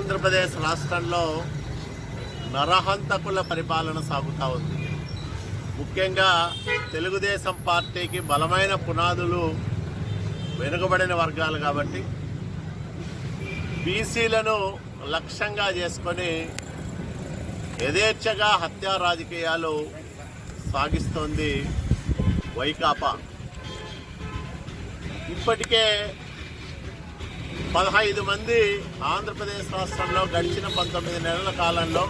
ఆంధ్రప్రదేశ్ రాష్ట్రంలో నరహంతకుల పరిపాలన సాగుతూ ఉంది. ముఖ్యంగా తెలుగుదేశం పార్టీకి బలమైన పునాదులు వెనుకబడిన వర్గాలు కాబట్టి బీసీలను లక్ష్యంగా చేసుకొని యథేచ్ఛగా హత్యా రాజకీయాలు సాగిస్తోంది వైకాపా. ఇప్పటికే పదహైదు మంది ఆంధ్రప్రదేశ్ రాష్ట్రంలో గడిచిన పంతొమ్మిది నెలల కాలంలో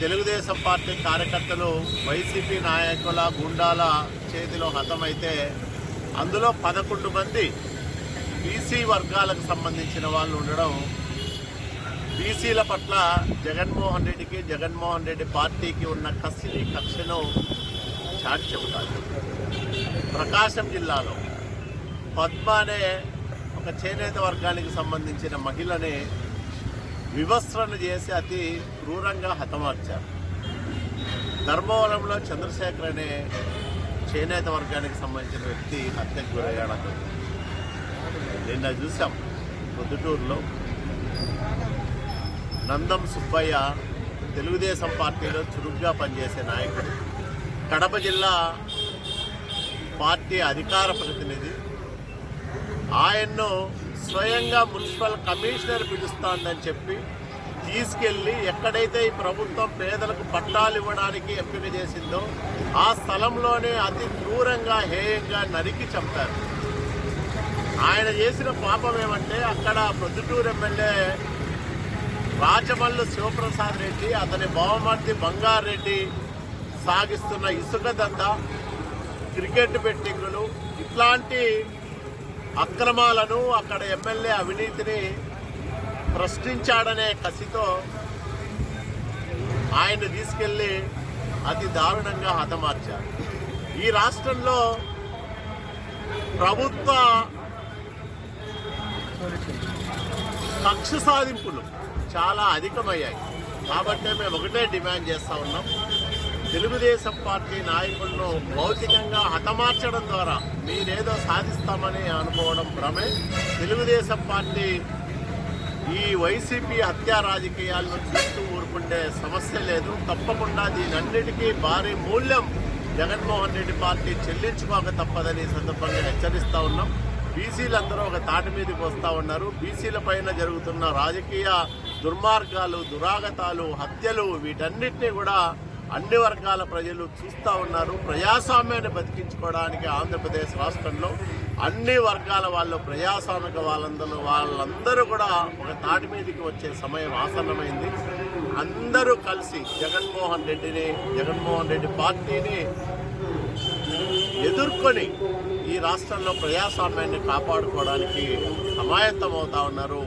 తెలుగుదేశం పార్టీ కార్యకర్తలు వైసీపీ నాయకుల గుండాల చేతిలో హతమైతే అందులో పదకొండు మంది బీసీ వర్గాలకు సంబంధించిన వాళ్ళు ఉండడం బీసీల పట్ల జగన్మోహన్ రెడ్డికి జగన్మోహన్ రెడ్డి పార్టీకి ఉన్న కసిని కక్షను చాటి చెబుతారు. ప్రకాశం జిల్లాలో పద్మ అనే ఒక చేనేత వర్గానికి సంబంధించిన మహిళని వివస్త్రను చేసి అతి క్రూరంగా హతమార్చారు. ధర్మవరంలో చంద్రశేఖర్ అనే చేనేత వర్గానికి సంబంధించిన వ్యక్తి హత్యకు గురయ్యాడు నిన్న చూసాం పొద్దుటూరులో. నందం సుబ్బయ్య తెలుగుదేశం పార్టీలో చురుగ్గా పనిచేసే నాయకుడు. కడప జిల్లా పార్టీ అధికార ప్రతినిధి ఆయన్ను స్వయంగా మున్సిపల్ కమిషనర్ పిలుస్తానని చెప్పి తీసుకెళ్ళి ఎక్కడైతే ఈ ప్రభుత్వం పేదలకు పట్టాలు ఇవ్వడానికి ఎంపిక చేసిందో ఆ స్థలంలోనే అతి క్రూరంగా హేయంగా నరికి చంపారు. ఆయన చేసిన పాపం ఏమంటే అక్కడ ప్రొద్దుటూరు ఎమ్మెల్యే రాజమల్లు శివప్రసాద్ రెడ్డి అతని బావమర్తి బంగారెడ్డి సాగిస్తున్న ఇసుక దందా క్రికెట్ బెట్టింగులు ఇట్లాంటి అక్రమాలను అక్కడ ఎమ్మెల్యే అవినీతిని ప్రశ్నించాడనే కసితో ఆయన తీసుకెళ్ళి అతి దారుణంగా హతమార్చారు. ఈ రాష్ట్రంలో ప్రభుత్వ కక్ష సాధింపులు చాలా అధికమయ్యాయి. కాబట్టే మేము ఒకటే డిమాండ్ చేస్తూ ఉన్నాం. తెలుగుదేశం పార్టీ నాయకులను భౌతికంగా హతమార్చడం ద్వారా మీరేదో సాధిస్తామని అనుకోవడం భ్రమే. తెలుగుదేశం పార్టీ ఈ వైసీపీ హత్యా రాజకీయాలను చూస్తూ ఊరుకుంటే సమస్య లేదు. తప్పకుండా దీనన్నిటికీ భారీ మూల్యం జగన్మోహన్ రెడ్డి పార్టీ చెల్లించుకోక తప్పదని సందర్భంగా హెచ్చరిస్తూ ఉన్నాం. బీసీలందరూ ఒక తాటి మీదకి వస్తూ ఉన్నారు. బీసీల పైన జరుగుతున్న రాజకీయ దుర్మార్గాలు దురాగతాలు హత్యలు వీటన్నిటినీ కూడా అన్ని వర్గాల ప్రజలు చూస్తూ ఉన్నారు. ప్రజాస్వామ్యాన్ని బతికించుకోవడానికి ఆంధ్రప్రదేశ్ రాష్ట్రంలో అన్ని వర్గాల వాళ్ళు ప్రజాస్వామిక వాళ్ళందరూ వాళ్ళందరూ కూడా ఒక తాటి మీదకి వచ్చే సమయం ఆసన్నమైంది. అందరూ కలిసి జగన్మోహన్ రెడ్డిని జగన్మోహన్ రెడ్డి పార్టీని ఎదుర్కొని ఈ రాష్ట్రంలో ప్రజాస్వామ్యాన్ని కాపాడుకోవడానికి సమాయత్తం అవుతా ఉన్నారు.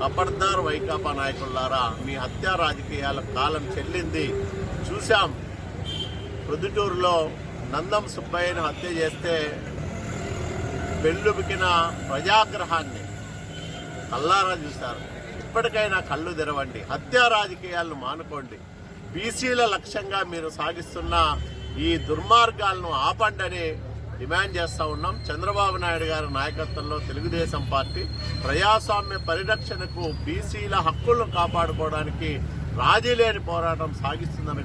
కబర్దార్ వైకాపా నాయకులారా మీ హత్యా రాజకీయాల కాలం చెల్లింది. చూశాం. ప్రొద్దుటూరులో నందం సుబ్బయ్యను హత్య చేస్తే పెళ్ళుబికిన ప్రజాగ్రహాన్ని కల్లారా చూశారు. ఇప్పటికైనా కళ్ళు తెరవండి. హత్యా రాజకీయాలను మానుకోండి. బీసీల లక్ష్యంగా మీరు సాగిస్తున్న ఈ దుర్మార్గాలను ఆపండి డిమాండ్ చేస్తా ఉన్నాం. చంద్రబాబు నాయుడు గారి నాయకత్వంలో తెలుగుదేశం పార్టీ ప్రజాస్వామ్య పరిరక్షణకు బీసీల హక్కులను కాపాడుకోవడానికి రాజీ లేని పోరాటం సాగిస్తుందని